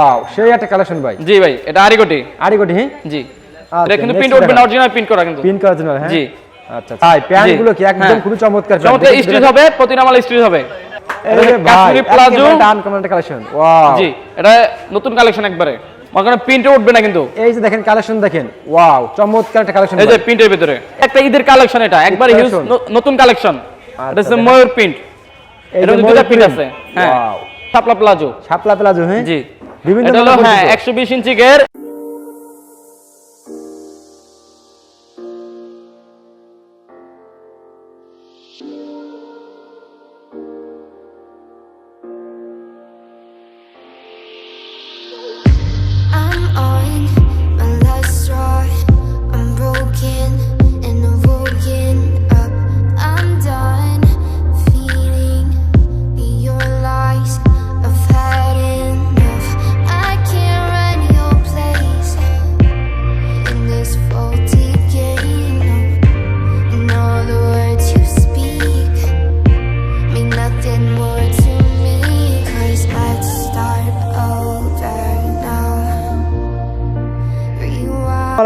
Wow সেই একটা collection ভাই। জি ভাই এটা আরিগোটি। আরিগোটি হ্যাঁ? জি। আচ্ছা, এটা কিন্তু প্রিন্ট উঠবে না অরিজিনাল প্রিন্ট করা কিন্তু। পিন করার জন্য হ্যাঁ? জি। আচ্ছা ভাই প্যান্টগুলো কি একদম হ্যাঁ। খুবই চমৎকার চমৎকার স্টিচ হবে প্রতিটা মাল স্টিচ হবে কাশ্মীরি প্লাজো ডান কালেকশন ওয়াও জি এটা নতুন কালেকশন একবারে। ওখানে প্রিন্টে উঠবে না কিন্তু। এই যে দেখেন কালেকশন দেখেন ওয়াও চমৎকার একটা কালেকশন এই যে প্রিন্টের ভিতরে। একটা ঈদের কালেকশন এটা একবার হিউজ নতুন কালেকশন এটা হচ্ছে ময়ূর প্রিন্ট এটা দুটো প্রিন্ট আছে। হ্যাঁ। Wow। শাপলা প্লাজো। শাপলা প্লাজো হ্যাঁ? জি। বিভিন্ন হ্যাঁ। একশো বিশ ইঞ্চি গের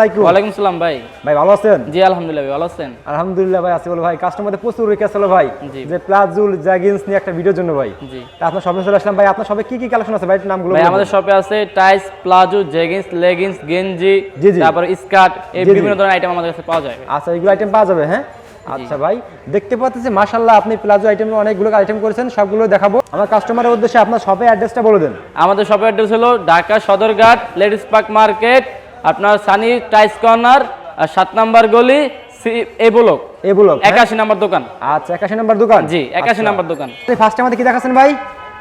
আলাইকুম। ওয়ালাইকুম সালাম ভাই। ভাই ভালো আছেন? জি আলহামদুলিল্লাহ ভাই ভালো আছেন? আলহামদুলিল্লাহ ভাই আছি বলো ভাই। কাস্টমারদের প্রচুর রিকোয়েস্ট হলো ভাই। যে প্লাজুল জ্যাগিন্স নিয়ে একটা ভিডিওর জন্য ভাই। জি। আপনার শপে চলে আসলাম। ভাই আপনার শপে কি কি কালেকশন আছে? ভাই নামগুলো ভাই আমাদের শপে আছে টাইস প্লাজো জেগিংস লেগিংস গেঞ্জি। তারপর স্কার্ট এই। বিভিন্ন ধরনের আইটেম আমাদের কাছে পাওয়া যায় আচ্ছা এগুলো আইটেম পাওয়া যাবে হ্যাঁ? আচ্ছা ভাই দেখতে পাচ্ছি মাশাল্লাহ আপনি প্লাজো আইটেম অনেকগুলো আইটেম করেছেন সবগুলো দেখাবো। আমার কাস্টমারের উদ্দেশ্যে আপনার শপে অ্যাড্রেসটা বলে দেন। আমাদের শপের অ্যাড্রেস হলো Dhaka Sadarghat ladies park market আপনার সানি টাইস কর্নার সাত নাম্বার গলি এ ব্লক। নাম্বার দোকান। আচ্ছা একাশি নাম্বার দোকান? জি একাশি নাম্বার দোকান। ফার্স্ট আমাদের কি দেখাচ্ছেন ভাই?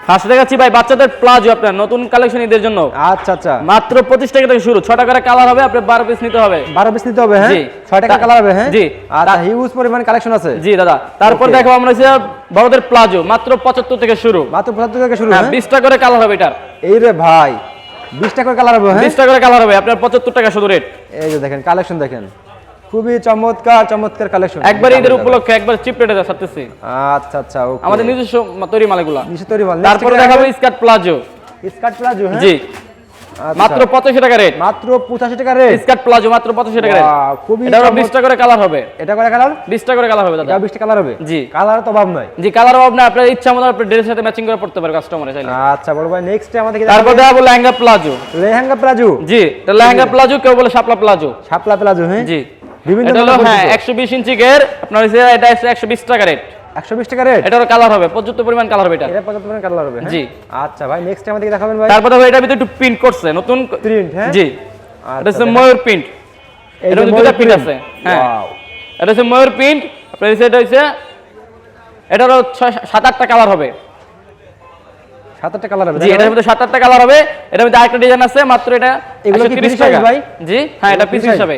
ফার্স্ট দেখাচ্ছি ভাই বাচ্চাদের প্লাজো আপনার নতুন কালেকশন জন্য। আচ্ছা আচ্ছা। মাত্র পঁচিশ টাকা থেকে শুরু ছটা করে কালার হবে আপনার বারো পিস নিতে হবে। বারো পিস নিতে হবে হ্যাঁ? জি। টাকা কালার হবে হ্যাঁ? জি। আচ্ছা হিউজ পরিমাণ কালেকশন আছে। জি দাদা। তারপর দেখো আমরা হচ্ছে বড়দের প্লাজো মাত্র পঁচাত্তর থেকে শুরু। মাত্র পঁচাত্তর থেকে শুরু হ্যাঁ হ্যাঁ? বিশটা করে কালার হবে এটা এই রে ভাই বিশ করে কালার হবে হ্যাঁ? বিশটা করে কালার হবে আপনার পঁচাত্তর টাকা শুধু রেট এই যে দেখেন কালেকশন দেখেন। খুবই চমৎকার চমৎকার কালেকশন একবার ঈদের উপলক্ষে একবার চিপ রেটে ছাড়তেছি। আচ্ছা আচ্ছা ওকে আমাদের নিজস্ব তৈরি মালগুলা। নিজস্ব তৈরি মাল তারপরে দেখাবো স্কার্ট প্লাজো স্কার্ট প্লাজো হ্যাঁ? জি। মাত্র পঁচাশি টাকা রেট মাত্র পঁচাশি টাকা রেট স্কার্ট প্লাজো মাত্র পঁচাশি টাকা রেট Wow, খুবই এটা চমৎ- বিশটা করে কালার হবে। এটা করে কালার বিশটা করে কালার হবে দাদা। এটা বিশটা কালার হবে? জি। কালার তো অভাব নয় জি কালার অভাব না আপনার ইচ্ছা মতো আপনার ড্রেসের সাথে ম্যাচিং করে পড়তে পারে কাস্টমারে চাইলে। আচ্ছা বড় ভাই নেক্সট আমাদের তারপর দেখাবো লেহেঙ্গা প্লাজো লেহেঙ্গা প্লাজো জি এটা লেহেঙ্গা প্লাজো কেউ বলে শাপলা প্লাজো শাপলা প্লাজো হ্যাঁ? জি। বিভিন্ন হ্যাঁ বৈশিষ্ট্য। একশো বিশ ইঞ্চি গের। আপনার এটা হচ্ছে একশো বিশ টাকা রেট একশো বিশ টাকা রেট এটারও কালার হবে পর্যাপ্ত পরিমাণ কালার হবে এটা। এটা পঁচাত্তর টাকা কালার হবে হ্যাঁ? জি। আচ্ছা ভাই নেক্সট আমাদের কি দেখাবেন ভাই। তারপর ভিতরে একটু প্রিন্ট করছে নতুন প্রিন্ট হ্যাঁ? জি। আচ্ছা, এটা হচ্ছে ময়ূর প্রিন্ট এটা ময়ূর প্রিন্ট আছে হ্যাঁ। এটা হচ্ছে ময়ূর প্রিন্ট আপনার এটা হচ্ছে এটারও ছয় সাত আটটা কালার হবে। সাত আটটা কালার হবে জি এটার মধ্যে সাত আটটা কালার হবে এটার মধ্যে আরেকটা ডিজাইন আছে মাত্র এটা এগুলো কি 130 free টাকা। ভাই? জি হ্যাঁ এটা পিস হিসাবে।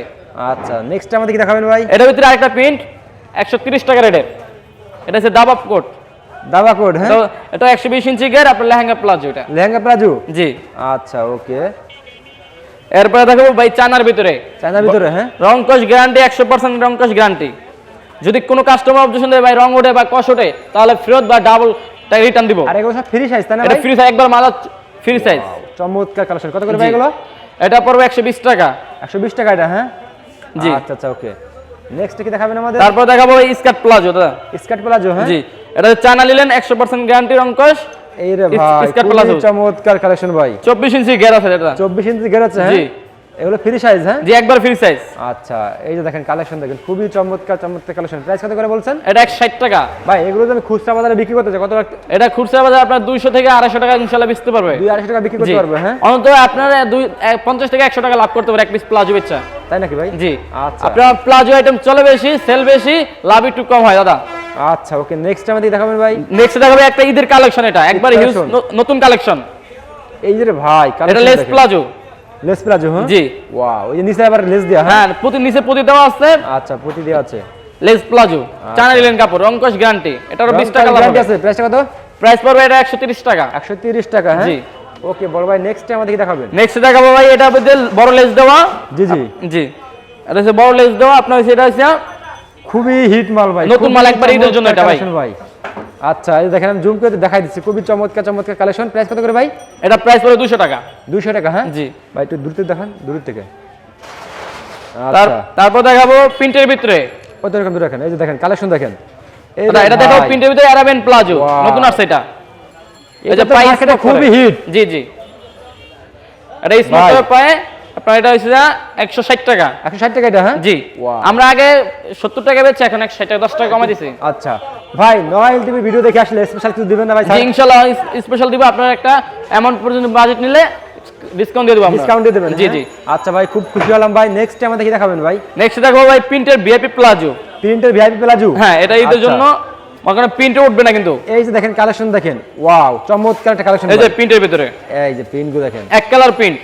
আচ্ছা নেক্সট আমাদের কি দেখাবেন ভাই। এটার ভিতরে আরেকটা প্রিন্ট একশো তিরিশ টাকা রেটের এটা হচ্ছে দাবাব কোট। দাবা কোড হ্যাঁ? এটা একশো বিশ ইঞ্চি গের আপনার লেহেঙ্গা প্লাজো এটা। লেহেঙ্গা প্লাজো? জি। আচ্ছা ওকে। এরপরে দেখাবো ভাই চানার ভিতরে। চায়নার ভিতরে হ্যাঁ? রংকশ গ্যারান্টি একশো পার্সেন্ট রংকশ গ্যারান্টি। যদি কোনো কাস্টমার অবজেকশন দেয় ভাই রং ওঠে বা কষ ওঠে তাহলে ফেরত বা ডাবল টাকা রিটার্ন দিব। আর এগুলো সব ফ্রি সাইজ তাই না এটা ফ্রি সাইজ একবার মালা ফ্রি সাইজ চমৎকার কালেকশন কত করে ভাই এগুলো? এটা পড়বে একশো বিশ টাকা। একশো বিশ টাকা এটা হ্যাঁ? জি। আচ্ছা আচ্ছা ওকে। নেক্সট কি দেখাবেন আমাদের? তারপর দেখাবো স্কার্ট প্লাজো দাদা। স্কার্ট প্লাজো হ্যাঁ? জি। এটা চায়না নিলেন একশো পার্সেন্ট গ্যারান্টি অঙ্কশ এই রে ভাই স্কার্ট প্লাজো। চমৎকার কালেকশন ভাই। চব্বিশ ইঞ্চি গের আছে এটা। চব্বিশ ইঞ্চি গেড়াচ্ছে হ্যাঁ? জি। এগুলো ফ্রি সাইজ হ্যাঁ? জি একবার ফ্রি সাইজ আচ্ছা এই যে দেখেন কালেকশন দেখেন খুবই চমৎকার চমৎকার কালেকশন প্রাইস কত করে বলছেন? এটা একশো ষাট টাকা। ভাই এগুলো তো আমি খুচরা বাজারে বিক্রি করতে চাই কত এটা খুচরা বাজার আপনার দুইশো থেকে আড়াইশো টাকা ইনশাল্লাহ বেচতে পারবে। দুই আড়াইশো টাকা বিক্রি করতে পারবে হ্যাঁ? অন্তত আপনার দুই এক- পঞ্চাশ থেকে একশো টাকা লাভ করতে পারে এক পিস প্লাজো বেচা। তাই নাকি ভাই? জি। আচ্ছা। আপনার প্লাজো আইটেম চলে বেশি সেল বেশি লাভ একটু কম হয় দাদা। আচ্ছা ওকে নেক্সট আমাদের দেখাবেন ভাই। নেক্সট দেখাবে একটা ঈদের কালেকশন এটা একবার হিউজ। নতুন কালেকশন এই যে ভাই এটা লেস প্লাজো লেস প্লাজো হ্যাঁ? জি। ওয়াও যে নিচে আবার লেস দেয়া হ্যাঁ? হ্যাঁ প্রতি নিচে প্রতি দেওয়া আছে। আচ্ছা প্রতি দেওয়া আছে। লেস প্লাজো চায়না কাপড় রঙ্কশ গ্যারান্টি। এটারও বিশ টাকা লাভ গ্যারান্টি আছে প্রাইসটা কত? প্রাইস পড়বে এটা একশো তিরিশ টাকা। একশো তিরিশ টাকা হ্যাঁ? জি। ওকে বড় ভাই নেক্সট আমাদের কি দেখাবেন। নেক্সট দেখাবো ভাই এটা মধ্যে বড় লেস দেওয়া। জি জি। জি। এটা হচ্ছে বড় লেস দেওয়া আপনার সেটা হচ্ছে খুবই হিট মাল ভাই নতুন মাল একবার ঈদের জন্য এটা ভাই। আচ্ছা এই দেখেন আমি জুম করে দেখাই দিচ্ছি। খুবই চমৎকার চমৎকার কালেকশন প্রাইস কত করে ভাই? এটা প্রাইস পড়বে দুশো টাকা। দুইশো টাকা হ্যাঁ? জি। ভাই একটু দূর থেকে দেখান দূর থেকে। আচ্ছা। তারপর দেখাবো প্রিন্টের ভিতরে। কত রকম দূর দেখেন এই যে দেখেন কালেকশন দেখেন। এটা এটা ভাই, প্রিন্টের ভিতরে অ্যারাবেন প্লাজো নতুন আসছে এটা। এই এটা যে মার্কেটে smoke খুবই। হিট জি জি। এটা ভাই। পায়ে। আপনার এটা হচ্ছে একশো ষাট টাকা। একশো ষাট টাকা এটা হ্যাঁ? জি। আমরা আগে সত্তর টাকা বেচছি এখন একশো ষাট টাকা দশ টাকা কমে দিছি। আচ্ছা। ভাই নয় টিভি ভিডিও দেখে আসলে স্পেশাল কিছু দিবেন না ভাই ইনশাল্লাহ স্পেশাল দিব আপনার একটা অ্যামাউন্ট পর্যন্ত বাজেট নিলে ডিসকাউন্ট দিয়ে দেবো ডিসকাউন্ট দিয়ে দেবেন জি হ্যাঁ? জি। আচ্ছা ভাই খুব খুশি হলাম ভাই। নেক্সট আমাদের কি দেখাবেন ভাই। নেক্সট ভাই প্রিন্টের ভিআইপি প্লাজো প্রিন্টের ভিআইপি প্লাজু হ্যাঁ এটা ঈদের আচ্ছা। জন্য ওখানে প্রিন্টে উঠবে না কিন্তু। এই যে দেখেন কালেকশন দেখেন। ওয়াও চমৎকার একটা কালেকশন এই যে প্রিন্টের ভিতরে। এই যে প্রিন্টগুলো দেখেন। এক কালার প্রিন্ট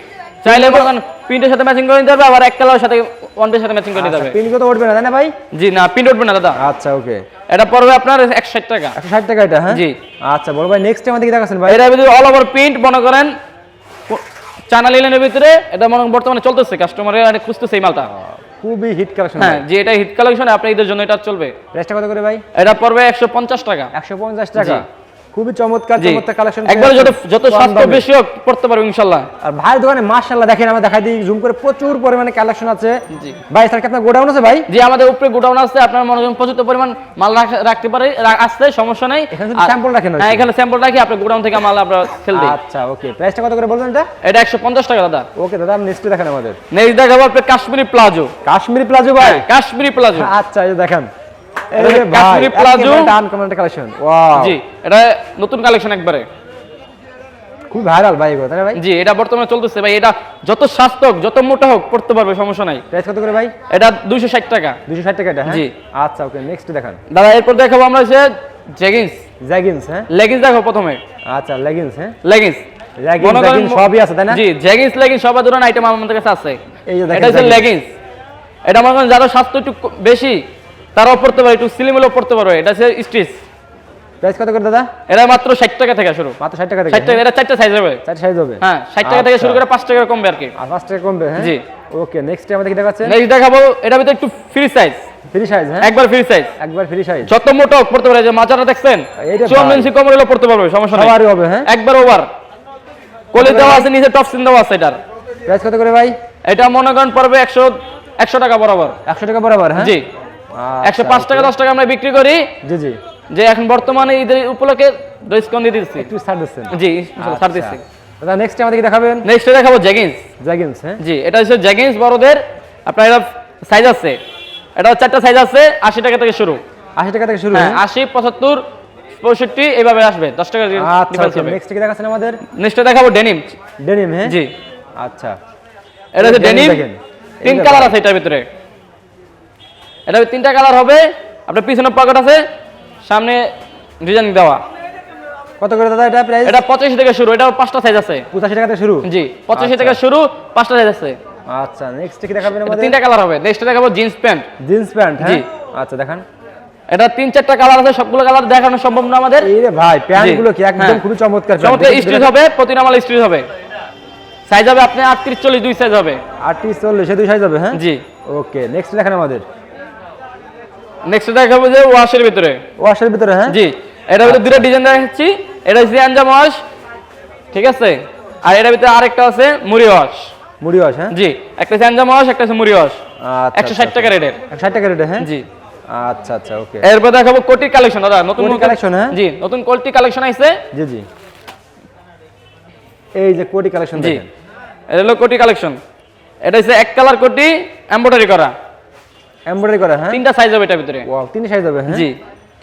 চাইলে মনে প্রিন্টের সাথে ম্যাচিং করে নিতে হবে আবার এক কালারের সাথে ওয়ান সাথে ম্যাচিং করে নিতে হবে। প্রিন্ট তো উঠবে না তাই না ভাই? জি না প্রিন্ট উঠবে না দাদা। আচ্ছা ওকে। এটা পড়বে আপনার একশো ষাট টাকা। একশো ষাট টাকা এটা হ্যাঁ? জি। আচ্ছা বড় ভাই নেক্সট আমাদের কি দেখাচ্ছেন ভাই। এটা ভিতরে অল ওভার প্রিন্ট মনে করেন চানা লিলেনের ভিতরে এটা মনে বর্তমানে চলতেছে কাস্টমারের অনেক খুঁজতেছে এই মালটা। খুবই হিট কালেকশন হ্যাঁ যে এটা হিট কালেকশন আপনি ঈদের জন্য এটা চলবে। প্রাইসটা কত করে ভাই? এটা পড়বে একশো পঞ্চাশ টাকা। একশো পঞ্চাশ টাকা। খুবই চমৎকার জি। চমৎকার কালেকশন একবার যত যত স্বাস্থ্য বেশি হোক পড়তে পারবে ইনশাল্লাহ। আর ভাই দোকানে মাশাআল্লাহ দেখেন আমরা দেখাই দিই জুম করে প্রচুর পরিমাণে কালেকশন আছে। জি। ভাই স্যার আপনার গোডাউন আছে ভাই? যে আমাদের উপরে গোডাউন আছে আপনার মনে করেন প্রচুর পরিমাণ মাল রাখতে পারে আসতে সমস্যা নাই। এখানে sample রাখেন হ্যাঁ এখানে স্যাম্পল রাখি আপনার গোডাউন থেকে মাল আমরা সেল দিই। আচ্ছা ওকে প্রাইসটা কত করে বলবেন এটা? এটা একশো পঞ্চাশ টাকা দাদা। ওকে দাদা নেক্সট দেখেন আমাদের। নেক্সট দেখাবো আপনার কাশ্মীরি প্লাজো। কাশ্মীরি প্লাজো ভাই? কাশ্মীরি প্লাজো। আচ্ছা এই দেখেন। কাশ্মীরি প্লাজো। কালেকশন ওয়াও জি এটা নতুন কালেকশন একবারে। খুব ভাইরাল ভাই এগুলো তাই ভাই? জি এটা বর্তমানে চলতেছে ভাই এটা যত স্বাস্থ্য যত মোটা হোক পড়তে পারবে সমস্যা নাই। প্রাইস কত করে ভাই? এটা দুইশো ষাট টাকা। দুশো ষাট টাকা এটা হ্যাঁ? জি। আচ্ছা ওকে নেক্সট দেখান। দাদা এরপর দেখাবো আমরা জেগিংস হ্যাঁ? লেগিংস দেখো প্রথমে। আচ্ছা লেগিংস হ্যাঁ? লেগিংস সবই আছে তাই না? জি জেগিংস লেগিংস সব ধরনের আইটেম আমাদের কাছে আছে। এই যে দেখেন এটা হচ্ছে। লেগিংস এটা মনে করেন যারা স্বাস্থ্য একটু বেশি তারাও পড়তে পারে একটু সিলিমিলও পড়তে পারবে এটা হচ্ছে স্টিচ প্রাইস কত করে দাদা? এটা মাত্র ষাট টাকা থেকে শুরু। মাত্র ষাট টাকা থেকে টাকা এটা চারটা সাইজ হবে। চারটে সাইজ হবে। হ্যাঁ ষাট টাকা থেকে আচ্ছা। শুরু করে পাঁচ টাকা কমবে আর কি। আর টাকা কমবে হ্যাঁ? জি। ওকে নেক্সট আমাদের কি দেখাচ্ছে? নেক্সট দেখাবো এটা ভিতরে একটু ফ্রি সাইজ ফ্রি সাইজ হ্যাঁ? একবার ফ্রি সাইজ একবার ফ্রি সাইজ যত মোটা পড়তে পারে যে দেখছেন? ইঞ্চি কমর পড়তে পারবে সমস্যা নেই। হবে হ্যাঁ? একবার ওভার কলি দেওয়া আছে নিচে টপ সিন দেওয়া আছে এটার। প্রাইস কত করে ভাই? এটা মনে করেন পড়বে একশো একশো টাকা বরাবর। একশো টাকা বরাবর হ্যাঁ? জি। আচ্ছা, একশো পাঁচ টাকা দশ টাকা আমরা বিক্রি করি। জি জি। যে এখন বর্তমানে ঈদের উপলক্ষে ডিসকাউন্ট দিয়ে দিচ্ছি। একটু ছাড় দিচ্ছেন? জি ছাড় দিচ্ছি আচ্ছা। দাদা নেক্সট আমাদের কি দেখাবেন? নেক্সট দেখাবো জ্যাগিংস জ্যাগিন্স হ্যাঁ? জি এটা হচ্ছে জ্যাগিংস বড়দের। আপনার এটা সাইজ আছে। এটা চারটা সাইজ আছে আশি টাকা থেকে শুরু। আশি টাকা থেকে শুরু হ্যাঁ আশি পঁচাত্তর পঁয়ষট্টি এইভাবে আসবে। দশ টাকা আচ্ছা ডিফারেন্স হবে। নেক্সট কি দেখাচ্ছেন আমাদের? নেক্সট দেখাবো ডেনিম ডেনিম হ্যাঁ? জি। আচ্ছা। এটা হচ্ছে ডেনিম। তিন কালার আছে এটার ভিতরে। এটা তিনটা কালার হবে। আপনার পিছনে পকেট আছে সামনে ডিজাইন দেওয়া। কত করে দাদা এটা প্রাইস এটা পঁচাশি থেকে শুরু এটা পাঁচটা সাইজ আছে। পঁচাশি টাকা থেকে শুরু? জি পঁচাশি আচ্ছা। থেকে শুরু পাঁচটা সাইজ আছে। আচ্ছা নেক্সট কি দেখাবেন আমাদের? তিনটা কালার হবে। নেক্সট দেখাবো জিন্স প্যান্ট জিন্স প্যান্ট হ্যাঁ? জি। আচ্ছা দেখান। এটা তিন চারটা কালার আছে সবগুলো কালার দেখানো সম্ভব না আমাদের। এই রে ভাই প্যান্টগুলো কি হ্যাঁ। একদম খুবই চমৎকার চমৎকার স্ট্রিচ হবে প্রতিটা মাল স্ট্রিচ হবে। সাইজ হবে আপনি আটত্রিশ চল্লিশ দুই সাইজ হবে। আটত্রিশ চল্লিশ দুই সাইজ হবে হ্যাঁ? জি। ওকে নেক্সট দেখেন আমাদের। নেক্সট দেখাবো যে ওয়াশের ভিতরে। ওয়াশের ভিতরে হ্যাঁ? জি এটা ভিতরে দুটো ডিজাইন দেখাচ্ছি। এটা হচ্ছে আঞ্জাম ওয়াশ ঠিক আছে? আর এটার ভিতরে আরেকটা আছে মুড়ি ওয়াশ মুড়ি ওয়াশ হ্যাঁ? জি একটা হচ্ছে আঞ্জাম ওয়াশ একটা হচ্ছে মুড়ি ওয়াশ আচ্ছা একশো ষাট টাকা রেটের। একশো ষাট টাকা রেটে হ্যাঁ? জি। আচ্ছা আচ্ছা ওকে। এরপর দেখাবো কোটি কালেকশন দাদা নতুন collection, হ্যাঁ? জি নতুন কোটি কালেকশন আইছে। জি জি। এই যে কোটি কালেকশন জি। দেখেন। এটা হলো কোটি কালেকশন এটা হচ্ছে এক কালার কোটি এমব্রয়ডারি করা। এমব্রয়ডারি করা হ্যাঁ? তিনটা সাইজ হবে এটার ভিতরে। ওয়াও তিন সাইজ হবে হ্যাঁ? জি।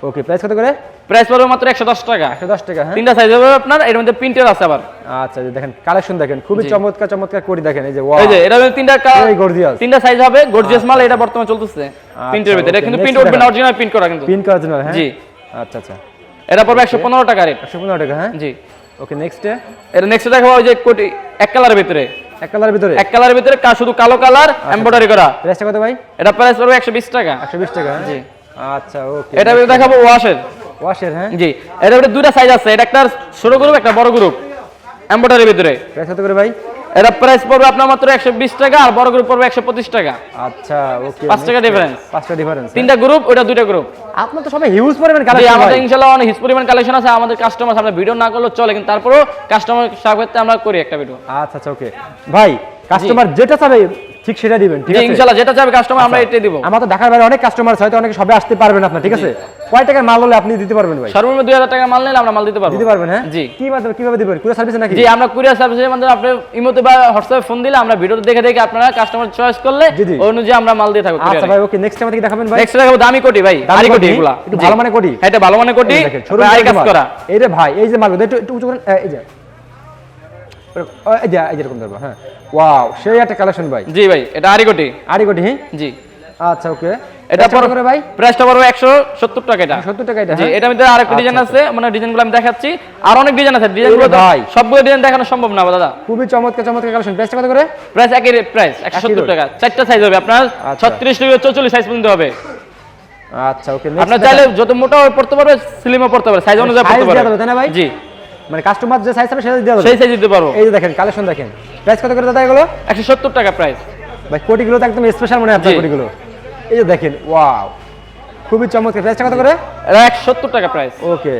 ওকে প্রাইস কত করে? প্রাইস পড়বে মাত্র একশো দশ টাকা। একশো দশ টাকা হ্যাঁ? তিনটা সাইজ হবে আপনার এর মধ্যে প্রিন্টের আছে আবার। আচ্ছা দেখেন কালেকশন দেখেন খুবই চমৎকার চমৎকার কোটি দেখেন এই যে ওয়াও এই যে এটা তিনটা Very gorgeous. তিনটা সাইজ হবে গর্জিয়াস মাল এটা বর্তমানে চলতেছে। প্রিন্টের ভিতরে। কিন্তু প্রিন্ট উঠবে না অরিজিনাল প্রিন্ট করা কিন্তু। পিন করার জন্য হ্যাঁ? জি। আচ্ছা আচ্ছা। এটা পড়বে একশো পনেরো টাকা রেট একশো পনেরো টাকা হ্যাঁ? জি। ওকে নেক্সট এটা নেক্সট দেখাবো ওই যে কোটি এক কালারের ভিতরে। এক কালারের ভিতরে? এক কালারের ভিতরে শুধু কালো কালার এমব্রয়ডারি করা। প্রাইসটা কত ভাই? এটা প্রাইস পড়বে একশো বিশ টাকা। একশো বিশ টাকা? জি। আচ্ছা ওকে। এটা দেখাবো ওয়াশের ওয়াশের হ্যাঁ? জি। এটা দুইটা সাইজ আছে। এটা একটা ছোট গ্রুপ একটা বড় গ্রুপ এমব্রয়ডারির ভিতরে। প্রাইস কত করে ভাই? এটা প্রাইস পড়বে আপনার মাত্র একশো বিশ টাকা আর বড় গ্রুপ পড়বে একশো পঁচিশ টাকা। আচ্ছা ওকে টাকা difference। পাঁচটা ডিফারেন্স তিনটা গ্রুপ ওটা দুইটা গ্রুপ আপনার তো সবাই হিউজ পরিমাণ কালেকশন আমাদের অনেক হিউজ পরিমাণ কালেকশন আছে। আমাদের কাস্টমার আমরা ভিডিও না করলেও চলে কিন্তু তারপরেও কাস্টমার সাথে আমরা করি একটা ভিডিও আচ্ছা আচ্ছা ওকে ভাই কাস্টমার যেটা চাবে ঠিক সেটা দিবেন ঠিক আছে? ইনশাল্লাহ যেটা চাবে কাস্টমার আমরা এটাই দিব। আমার তো ঢাকার বাইরে অনেক কাস্টমার আছে হয়তো অনেকে সবে আসতে পারবেন আপনার ঠিক আছে? কয় টাকার মাল হলে আপনি দিতে পারবেন ভাই? সর্বনিম্ন দুই হাজার টাকা মাল নিলে আমরা মাল দিতে পারব। দিতে পারবেন হ্যাঁ? জি। কি মাধ্যমে কীভাবে দিবেন? কুরিয়ার সার্ভিস নাকি? জি আমরা কুরিয়ার সার্ভিসের মাধ্যমে আপনি ইমোতে বা হোয়াটসঅ্যাপে ফোন দিলে আমরা ভিডিও দেখে দেখে আপনারা কাস্টমার চয়েস করলে। ওই অনুযায়ী আমরা মাল দিয়ে থাকব আচ্ছা ভাই ওকে নেক্সট টাইম থেকে দেখাবেন ভাই। নেক্সট দেখাবো দামি কোটি ভাই দামি কোটি? এগুলা। একটু ভালো মানের কোটি? হ্যাঁ, এটা ভালো মানে কোটি। আরি কাজ করা। এই রে ভাই এই যে মাল একটু একটু উঁচু করেন এই যে। এই যে এই যেরকম ধরবো হ্যাঁ। ওয়াও সেই একটা কালেকশন ভাই। জি ভাই এটা আরি কোটি হ্যাঁ? জি। আচ্ছা ওকে এটা পর করে ভাই? প্রাইসটা পড়বে একশো সত্তর টাকা এটা। সত্তর টাকা এটা জি হ্যাঁ? মধ্যে আরেকটা ডিজাইন আচ্ছা, আছে মানে ডিজাইনগুলো আমি দেখাচ্ছি। আর অনেক ডিজাইন আছে। ডিজাইনগুলো ভাই। সবগুলো ডিজাইন দেখানো সম্ভব না দাদা। খুবই চমৎকার চমৎকার কালেকশন প্রাইসটা কত করে? প্রাইস একই? টাকা। চারটা সাইজ হবে আপনার। আচ্ছা। ছত্রিশ থেকে চৌচল্লিশ সাইজ পর্যন্ত হবে। আচ্ছা ওকে চাইলে যত মোটা পড়তে পারবে স্লিমও পড়তে পারবে সাইজ অনুযায়ী পড়তে পারবে? জি। মানে কাস্টমার যে সাইজ হবে সেটা দেওয়া যাবে সেই সাইজ দিতে পারব। এই যে দেখেন কালেকশন দেখেন। প্রাইস কত করে দাদা এগুলো? একশো সত্তর টাকা প্রাইস ভাই কোটিগুলো তো একদম স্পেশাল মনে হয় আপনার। কোটিগুলো। এই যে দেখেন ওয়াও খুবই চমৎকার। প্রাইসটা কত করে? একশো সত্তর টাকা প্রাইস ওকে।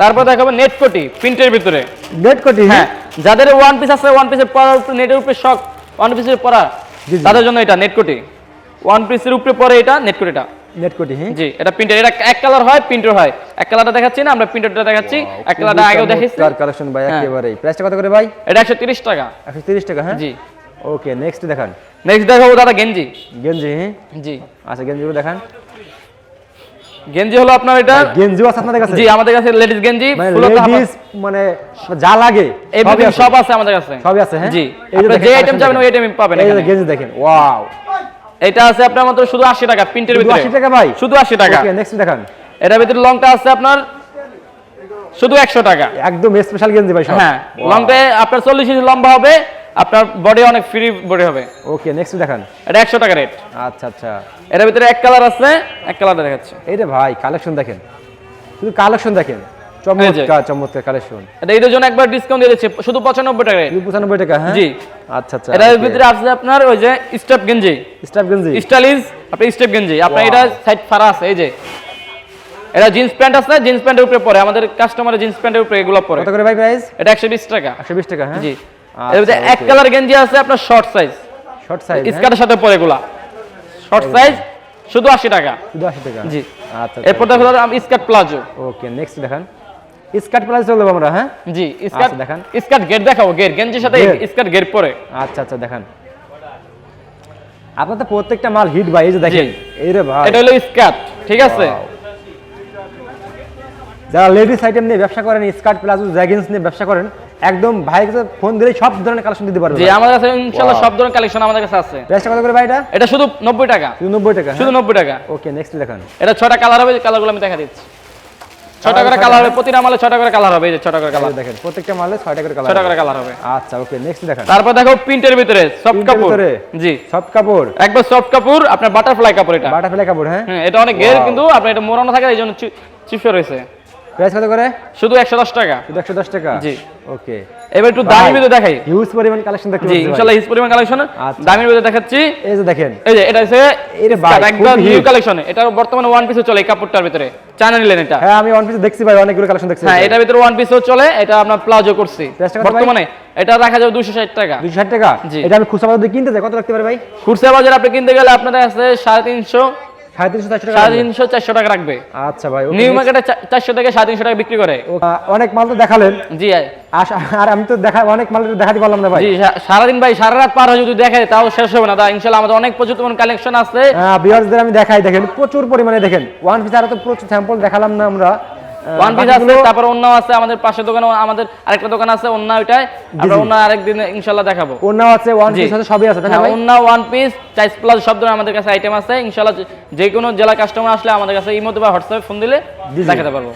তারপর দেখাবো নেট কোটি প্রিন্টের ভিতরে। নেট কোটি? হ্যাঁ যাদের ওয়ান পিস আছে ওয়ান পিসের পরার উপরে নেটের উপরে শখ ওয়ান পিসের পরা। তাদের জন্য এটা নেট কোটি। ওয়ান পিসের উপরে পরে এটা নেট কোটিটা। নেট কোটি হ্যাঁ? জি এটা প্রিন্টার এটা এক কালার হয় প্রিন্টার হয়। এক কালারটা দেখাচ্ছি না আমরা প্রিন্টারটা দেখাচ্ছি। এক কালারটা আগেও দেখেছি। কালেকশন ভাই হ্যাঁ। একেবারে প্রাইসটা কত করে ভাই? এটা একশো তিরিশ টাকা। 130 টাকা হ্যাঁ? জি। ওকে নেক্সট দেখান। নেক্সট দেখাবো দাদা গেঞ্জি গেঞ্জি হ্যাঁ? জি। আচ্ছা গেঞ্জিগুলো দেখান। গেঞ্জি হলো আপনার এটা গেঞ্জিও আছে আপনাদের কাছে? জি আমাদের কাছে লেডিস গেঞ্জি লেডিস মানে যা লাগে এভরিথিং সব আছে আমাদের কাছে। সবই আছে হ্যাঁ? জি। যে আইটেম চাবেন ওই আইটেম পাবেন এই। গেঞ্জি দেখেন ওয়াও এটা আছে আপনার মাত্র শুধু 80 টাকা প্রিন্টের ভিতরে। 80 টাকা ভাই? শুধু 80 টাকা। ওকে নেক্সট দেখান। এটার ভিতরে লংটা আছে আপনার শুধু 100 টাকা। একদম স্পেশাল গেঞ্জি ভাই হ্যাঁ লংটা আপনার 40 ইঞ্চি লম্বা হবে আপনার বডি অনেক ফ্রি বডি হবে। ওকে নেক্সট দেখান। এটা 100 টাকা রেট আচ্ছা আচ্ছা। এটার ভিতরে এক কালার আছে এক কালারটা দেখাচ্ছি। এই রে ভাই কালেকশন দেখেন। শুধু কালেকশন দেখেন। চমৎকার চমৎকার কালেকশন এটা ঈদের জন্য একবার ডিসকাউন্ট দিয়ে দিচ্ছি শুধু 95 টাকা rate। পঁচানব্বই টাকা হ্যাঁ? জি। আচ্ছা আচ্ছা এটার okay। ভিতরে আছে আপনার ওই যে স্টেপ গেঞ্জি স্টাফ গেঞ্জি স্টাইলিশ আপনি স্টেপ গেঞ্জি Wow. এটা সাইড ফাড়া আছে এই যে। এটা জিন্স প্যান্ট আছে জিন্স প্যান্টের উপরে পরে আমাদের কাস্টমারের জিন্স প্যান্টের উপরে এগুলো পরে। কত করে ভাই প্রাইস এটা 120 টাকা। একশো বিশ টাকা হ্যাঁ? জি। এর ভিতরে এক কালার গেঞ্জি আছে আপনার শর্ট সাইজ শর্ট সাইজ স্কার্টের সাথে পরে এগুলা। শর্ট সাইজ শুধু 80 টাকা। শুধু আশি টাকা। জি। আচ্ছা এরপর দেখো দাদা স্কার্ট প্লাজো ওকে নেক্সট দেখান। স্কার্ট প্লাস চলে যাব আমরা হ্যাঁ? জি স্কার্ট আচ্ছা, দেখান। স্কার্ট গেট দেখাবো গেট গেঞ্জির সাথে স্কার্ট গেট পরে। আচ্ছা আচ্ছা দেখান। আপনার তো প্রত্যেকটা মাল হিট ভাই এই যে দেখেন। এই রে ভাই। এটা হলো স্কার্ট ঠিক আছে? যারা লেডিস আইটেম নিয়ে ব্যবসা করেন স্কার্ট প্লাজো জ্যাগিন্স নিয়ে ব্যবসা করেন একদম কাছে ফোন দিলেই সব ধরনের কালেকশন দিতে পারবে জি আমাদের কাছে ইনশাআল্লাহ সব ধরনের কালেকশন আমাদের কাছে আছে। প্রাইসটা কত করে ভাই এটা? এটা শুধু 90 টাকা। শুধু নব্বই টাকা শুধু 90 টাকা। ওকে নেক্সট দেখান। এটা ছটা কালার হবে কালারগুলো আমি দেখা দিচ্ছি। ছটা করে কালার হবে প্রতিটা মালে ছটা করে কালার হবে এই যে ছটা করে কালার দেখেন প্রত্যেকটা মালে ছয়টা করে কালার ছটা করে কালার হবে। আচ্ছা ওকে নেক্সট দেখেন। তারপর দেখো প্রিন্টের ভিতরে সফট কাপড়? জি। সফট কাপড়? একবার সফট কাপড় আপনার বাটারফ্লাই কাপড় এটা। বাটারফ্লাই ফেলা কাপড় হ্যাঁ? এটা অনেক গের কিন্তু আপনার এটা মোড়ানো থাকে এই জন্য চিপসে রয়েছে। প্রাইস কত করে? শুধু একশো দশ টাকা। শুধু একশো দশ টাকা? জি। ওকে এবার একটু ভিতরে দেখাই। হিউজ পরিমাণ কালেকশন দেখতে পাচ্ছি ইনশাআল্লাহ হিস পরিমাণ কালেকশন আচ্ছা। ভিতরে দেখাচ্ছি। এই যে দেখেন। এই যে এটা হচ্ছে একদম নিউ কালেকশন এটা বর্তমানে ওয়ান চলে কাপড়টার ভিতরে। চায়না নিলেন এটা। হ্যাঁ আমি ওয়ান পিস দেখছি ভাই অনেকগুলো কালেকশন দেখছি। হ্যাঁ এটার ভিতরে ওয়ান পিসও চলে এটা আপনার প্লাজো করছি। বর্তমানে এটা রাখা যাবে দুশো ষাট টাকা। দুশো ষাট টাকা? জি। এটা আমি খুচরা বাজারে কিনতে যাই কত রাখতে পারে ভাই? খুচরা বাজার আপনি কিনতে গেলে আপনাদের আছে সাড়ে তিনশো সাড়ে তিনশো চারশো টাকা সাড়ে তিনশো চারশো টাকা রাখবে। আচ্ছা ভাই নিউ মার্কেটে চারশো থেকে সাড়ে তিনশো টাকা বিক্রি করে। অনেক মাল তো দেখালেন। জি আর আমি তো দেখা অনেক মাল দেখাতে পারলাম না ভাই। জি সারাদিন ভাই সারা রাত পার হয়ে যদি দেখে তাও শেষ হবে না। দা আমাদের অনেক প্রচুর কালেকশন আছে। ভিউয়ার্সদের আমি দেখাই দেখেন প্রচুর পরিমাণে দেখেন। ওয়ান পিস আরও তো প্রচুর স্যাম্পল দেখালাম না আমরা। ওয়ান পিস আছে তারপর অন্য আছে আমাদের পাশে দোকানে আমাদের আরেকটা দোকান আছে অন্য ওইটাই। আমরা অন্য আরেকদিন ইনশাল্লাহ দেখাবো। অন্য আছে ওয়ান পিস আছে সবই আছে তাই না অন্য ওয়ান পিস চাইস প্লাস সব ধরনের আমাদের কাছে আইটেম আছে। ইনশাল্লাহ যে- কোনো জেলা কাস্টমার আসলে আমাদের কাছে ইমোতে বা হোয়াটসঅ্যাপে ফোন দিলে। দেখাতে পারব।